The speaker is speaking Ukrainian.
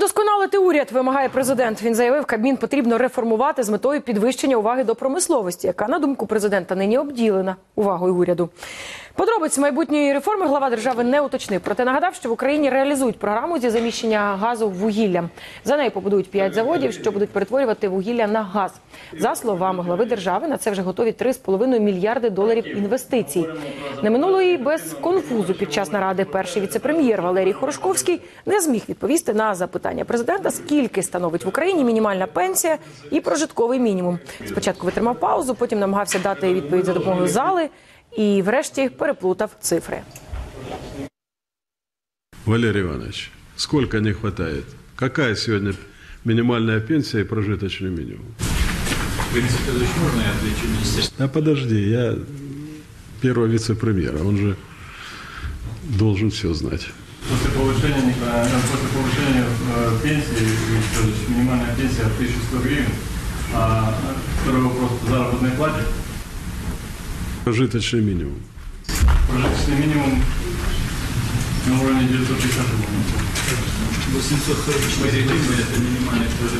Удосконалити уряд вимагає президент. Він заявив, Кабмін потрібно реформувати з метою підвищення уваги до промисловості, яка, на думку президента, нині обділена увагою уряду. Подробиць майбутньої реформи глава держави не уточнив. Проте нагадав, що в Україні реалізують програму зі заміщення газу вугіллям. За нею побудують п'ять заводів, що будуть перетворювати вугілля на газ. За словами глави держави, на це вже готові 3,5 мільярди доларів інвестицій. Не минуло і без конфузу під час наради. Перший віцепрем'єр Валерій Хорошковський не зміг відповісти на запитання президента, скільки становить в Україні мінімальна пенсія і прожитковий мінімум. Спочатку витримав паузу, потім намагався дати відповідь за допомогою зали і, врешті, переплутав цифри. Валерий Иванович, сколько не хватает? Какая сегодня минимальная пенсия и прожиточный минимум? Борис Федорович, можно я отвечу министерству? А подожди, я первого вице-премьера, он же должен все знать. После повышения, э, после повышения э, пенсии, минимальная пенсия 1100 гривен, а второй вопрос по заработной плате, Прожиточный минимум. прожиточный минимум на уровне 950 рублей. 844 гривны – это минимальный прожиточный минимум.